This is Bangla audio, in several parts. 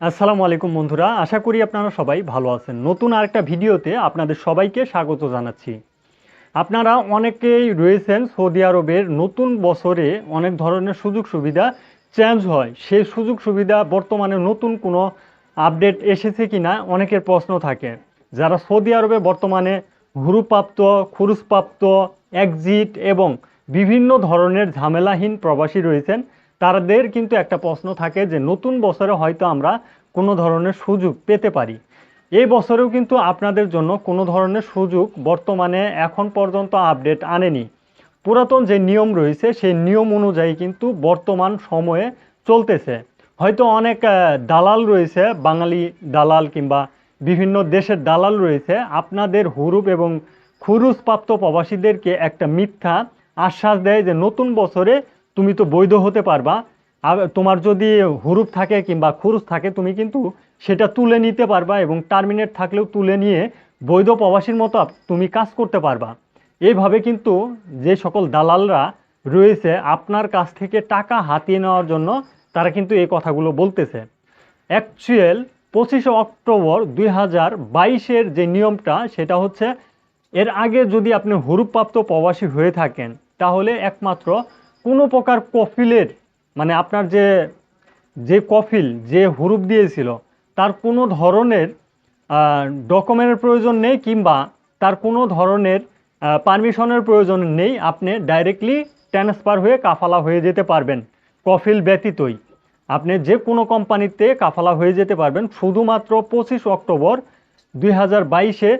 আসসালামু আলাইকুম বন্ধুরা, আশা করি আপনারা সবাই ভালো আছেন। নতুন আরেকটা ভিডিওতে আপনাদের সবাইকে স্বাগত জানাচ্ছি। আপনারা অনেকেই রয়েছেন সৌদি আরবের, নতুন বছরে অনেক ধরনের সুযোগ সুবিধা চেঞ্জ হয়। সেই সুযোগ সুবিধা বর্তমানে নতুন কোনো আপডেট এসেছে কি না অনেকের প্রশ্ন থাকে। যারা সৌদি আরবে বর্তমানে হুরুপ্রাপ্ত খুরুজপ্রাপ্ত এক্সিট এবং বিভিন্ন ধরনের ঝামেলাহীন প্রবাসী রয়েছেন তাদের কিন্তু একটা প্রশ্ন থাকে যে নতুন বছরে হয়তো আমরা কোনো ধরনের সুযোগ পেতে পারি। এই বছরেও কিন্তু আপনাদের জন্য কোনো ধরনের সুযোগ বর্তমানে এখন পর্যন্ত আপডেট আনেনি। পুরাতন যে নিয়ম রয়েছে, সেই নিয়ম অনুযায়ী কিন্তু বর্তমান সময়ে চলতেছে। হয়তো অনেক দালাল রয়েছে, বাঙালি দালাল কিংবা বিভিন্ন দেশের দালাল রয়েছে। আপনাদের হুরুপ এবং খুরুজপ্রাপ্ত প্রবাসীদেরকে একটা মিথ্যা আশ্বাস দেয় যে নতুন বছরে তুমি তো বৈধ হতে পারবা। আর তোমার যদি হুরুপ থাকে কিংবা খুরুজ থাকে, তুমি কিন্তু সেটা তুলে নিতে পারবা এবং টার্মিনেট থাকলেও তুলে নিয়ে বৈধ প্রবাসীর মতো তুমি কাজ করতে পারবা। এইভাবে কিন্তু যে সকল দালালরা রয়েছে, আপনার কাছ থেকে টাকা হাতিয়ে নেওয়ার জন্য তারা কিন্তু এই কথাগুলো বলতেছে। অ্যাকচুয়াল পঁচিশে অক্টোবর দুই হাজার বাইশের যে নিয়মটা, সেটা হচ্ছে এর আগে যদি আপনি হুরুপ্রাপ্ত প্রবাসী হয়ে থাকেন, তাহলে একমাত্র কোনো প্রকার কফিলের মানে আপনার যে যে কফিল, যে হুরুপ দিয়েছিল, তার কোনো ধরনের ডকুমেন্টের প্রয়োজন নেই কিংবা তার কোনো ধরনের পারমিশনের প্রয়োজন নেই, আপনি ডাইরেক্টলি ট্রান্সফার হয়ে কাফালা হয়ে যেতে পারবেন, কফিল ব্যতীতই। আপনি যে কোনো কোম্পানিতে কাফালা হয়ে যেতে পারবেন। শুধুমাত্র পঁচিশ অক্টোবর দুই হাজার বাইশে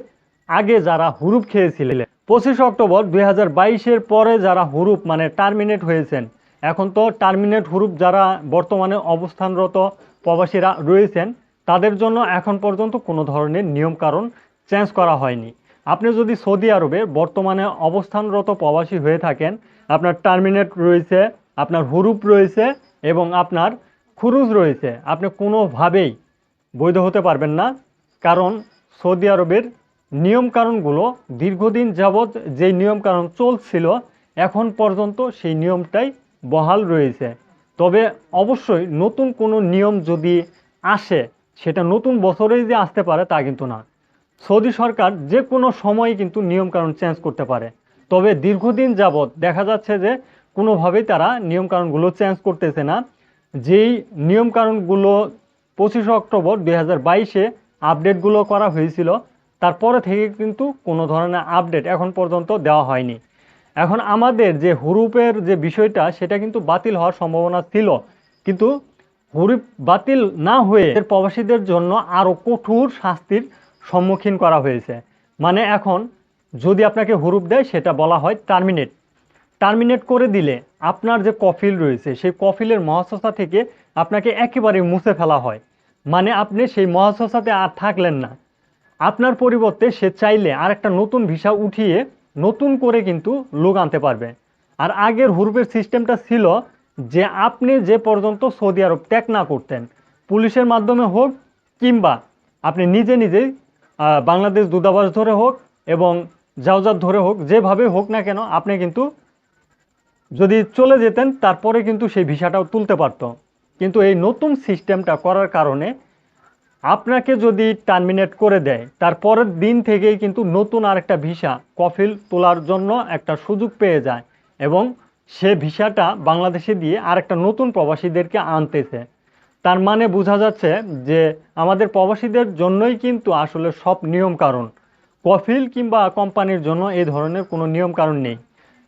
আগে যারা হুরুপ খেয়েছিলেন। পঁচিশ অক্টোবর দুই হাজার বাইশের পরে যারা হুরুপ মানে টার্মিনেট হয়েছেন। এখন তো টার্মিনেট হুরুপ যারা বর্তমানে অবস্থানরত প্রবাসীরা রয়েছেন, তাদের জন্য এখন পর্যন্ত কোনো ধরনের নিয়মকানুন চেঞ্জ করা হয়নি। আপনি যদি সৌদি আরবে বর্তমানে অবস্থানরত প্রবাসী হয়ে থাকেন, আপনার টার্মিনেট রয়েছে, আপনার হুরুপ রয়েছে এবং আপনার খুরুজ রয়েছে, আপনি কোনোভাবেই বৈধ হতে পারবেন না। কারণ সৌদি আরবের নিয়মকানুনগুলো দীর্ঘদিন যাবৎ যেই নিয়মকানুন চলছিল, এখন পর্যন্ত সেই নিয়মটাই বহাল রয়েছে। তবে অবশ্যই নতুন কোনো নিয়ম যদি আসে, সেটা নতুন বছরেই যে আসতে পারে তা কিন্তু না। সৌদি সরকার যে কোনো সময় কিন্তু নিয়মকানুন চেঞ্জ করতে পারে। তবে দীর্ঘদিন যাবৎ দেখা যাচ্ছে যে কোনোভাবেই তারা নিয়মকানুনগুলো চেঞ্জ করতেছে না। যেই নিয়মকানুনগুলো পঁচিশে অক্টোবর দুই হাজার বাইশে আপডেটগুলো করা হয়েছিল তারপরে থেকে কিন্তু কোনো ধরনের আপডেট এখন পর্যন্ত দেওয়া হয়নি। এখন আমাদের যে হুরুপের যে বিষয়টা, সেটা কিন্তু বাতিল হওয়ার সম্ভাবনা ছিল। কিন্তু হুরুপ বাতিল না হয়ে এর প্রবাসীদের জন্য আরও কঠোর শাস্তির সম্মুখীন করা হয়েছে। মানে এখন যদি আপনাকে হুরুপ দেয়, সেটা বলা হয় টার্মিনেট টার্মিনেট করে দিলে আপনার যে কফিল রয়েছে, সেই কফিলের মহাসস্থা থেকে আপনাকে একেবারে মুছে ফেলা হয়। মানে আপনি সেই মহাসস্থাতে আর থাকলেন না। আপনার পরিবর্তে সে চাইলে আর একটা নতুন ভিসা উঠিয়ে নতুন করে কিন্তু লোক আনতে পারবে। আর আগের হুরুপের সিস্টেমটা ছিল যে আপনি যে পর্যন্ত সৌদি আরব ত্যাগ না করতেন, পুলিশের মাধ্যমে হোক কিংবা আপনি নিজে নিজেই বাংলাদেশ দূতাবাস ধরে হোক এবং জাওজাত ধরে হোক, যেভাবে হোক না কেন আপনি কিন্তু যদি চলে যেতেন, তারপরে কিন্তু সেই ভিসাটাও তুলতে পারতো। কিন্তু এই নতুন সিস্টেমটা করার কারণে আপনাকে যদি টার্মিনেট করে দেয়, তারপরের দিন থেকেই কিন্তু নতুন আরেকটা ভিসা, কফিল তোলার জন্য একটা সুযোগ পেয়ে যায় এবং সে ভিসাটা বাংলাদেশে দিয়ে আরেকটা নতুন প্রবাসীদেরকে আনতেছে। তার মানে বোঝা যাচ্ছে যে আমাদের প্রবাসীদের জন্যই কিন্তু আসলে সব নিয়ম কারণ কফিল কিংবা কোম্পানির জন্য এই ধরনের কোনো নিয়ম কারণ নেই।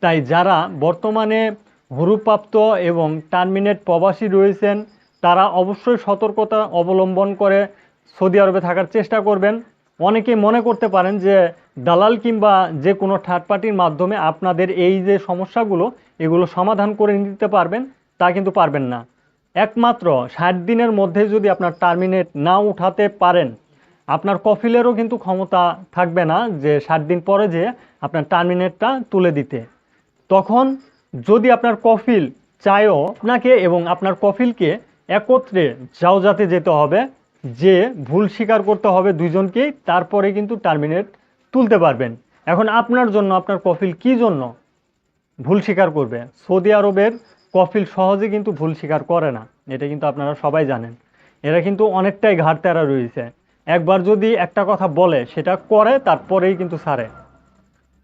তাই যারা বর্তমানে হুরুপ্রাপ্ত এবং টার্মিনেট প্রবাসী রয়েছেন, তারা অবশ্যই সতর্কতা অবলম্বন করে সৌদি আরবে থাকার চেষ্টা করবেন। অনেকে মনে করতে পারেন যে দালাল কিংবা যে কোনো থার্ড পার্টির মাধ্যমে আপনাদের এই যে সমস্যাগুলো, এগুলো সমাধান করে নিতে পারবেন, তা কিন্তু পারবেন না। একমাত্র ষাট দিনের মধ্যে যদি আপনার টার্মিনেট না উঠাতে পারেন, আপনার কফিলেরও কিন্তু ক্ষমতা থাকবে না যে ষাট দিন পরে যে আপনার টার্মিনেটটা তুলে দিতে। তখন যদি আপনার কফিল চায়ও আপনাকে এবং আপনার কফিলকে একত্রে জাওজাতে যেতে হবে যে ভুল স্বীকার করতে হবে দুইজনকেই তারপরে কিন্তু টার্মিনেট তুলতে পারবেন। এখন আপনার জন্য আপনার কফিল কি জন্য ভুল স্বীকার করবে? সৌদি আরবের কফিল সহজে কিন্তু ভুল স্বীকার করে না, এটা কিন্তু আপনারা সবাই জানেন। এরা কিন্তু অনেকটাই ঘাটতারা রয়েছে। একবার যদি একটা কথা বলে, সেটা করে, তারপরেই কিন্তু সারে।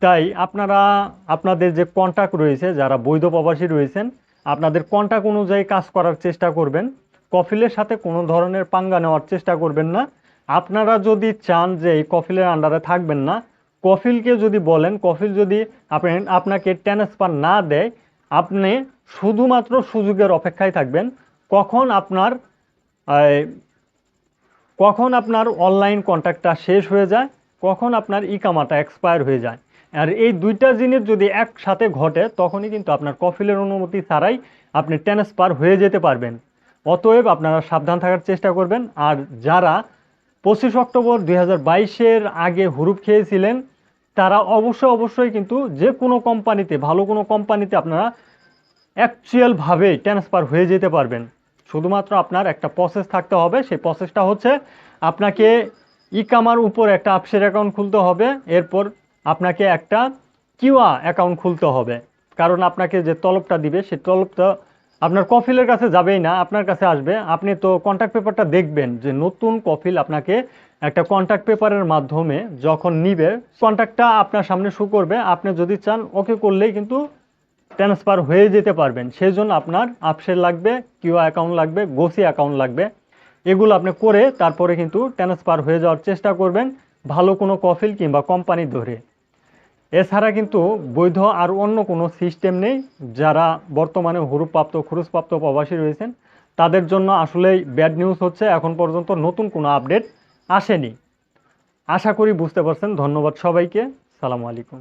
তাই আপনারা, আপনাদের যে কন্ট্যাক্ট রয়েছে, যারা বৈধ প্রবাসী রয়েছেন, আপনাদের কন্ট্যাক্ট অনুযায়ী কাজ করার চেষ্টা করবেন। কফিলের সাথে কোনো ধরনের পাঙ্গা নেওয়ার চেষ্টা করবেন না। আপনারা যদি চান যে এই কফিলের আন্ডারে থাকবেন না, কফিলকে যদি বলেন, কফিল যদি আপনি আপনাকে ট্রান্সফার না দেয়, আপনি শুধুমাত্র সুযোগের অপেক্ষায় থাকবেন। কখন আপনার কখন আপনার অনলাইন কন্ট্যাক্টটা শেষ হয়ে যায়, কখন আপনার ইকামাটা এক্সপায়ার হয়ে যায়। আর এই দুইটা জিনিস যদি একসাথে ঘটে, তখনই কিন্তু আপনার কফিলের অনুমতি ছাড়াই আপনি ট্রান্সফার হয়ে যেতে পারবেন। অতএব আপনারা সাবধান থাকার চেষ্টা করবেন। আর যারা পঁচিশ অক্টোবর দুই হাজার আগে হুরুপ খেয়েছিলেন, তারা অবশ্যই অবশ্যই কিন্তু যে কোনো কোম্পানিতে, ভালো কোনো কোম্পানিতে আপনারা অ্যাকচুয়ালভাবে ট্রান্সফার হয়ে যেতে পারবেন। শুধুমাত্র আপনার একটা প্রসেস থাকতে হবে। সেই প্রসেসটা হচ্ছে আপনাকে ইকামার উপর একটা আপসের অ্যাকাউন্ট খুলতে হবে। এরপর আপনাকে একটা কিউআ অ্যাকাউন্ট খুলতে হবে। কারণ আপনাকে যে তলবটা দিবে, সেই তলবটা আপনার কফিলের কাছে যাবেই না, আপনার কাছে আসবে। আপনি তো কন্ট্যাক্ট পেপারটা দেখবেন যে নতুন কফিল আপনাকে একটা কন্ট্যাক্ট পেপারের মাধ্যমে যখন নিবে কন্ট্যাক্টটা আপনার সামনে শু করবে। আপনি যদি চান ওকে করলেই কিন্তু ট্রান্সফার হয়ে যেতে পারবেন। সেই জন্য আপনার আপসের লাগবে কিউ অ্যাকাউন্ট লাগবে গোসি অ্যাকাউন্ট লাগবে। এগুলো আপনি করে তারপরে কিন্তু ট্রান্সফার হয়ে যাওয়ার চেষ্টা করবেন। ভালো কোনো কফিল কিংবা কোম্পানি ধরে। এছাড়া কিন্তু বৈধ আর অন্য কোনো সিস্টেম নেই। যারা বর্তমানে হুরুপ্রাপ্ত খরচপ্রাপ্ত প্রবাসী রয়েছেন, তাদের জন্য আসলেই ব্যাড নিউজ হচ্ছে, এখন পর্যন্ত নতুন কোনো আপডেট আসেনি। আশা করি বুঝতে পারছেন। ধন্যবাদ সবাইকে। সালামু আলাইকুম।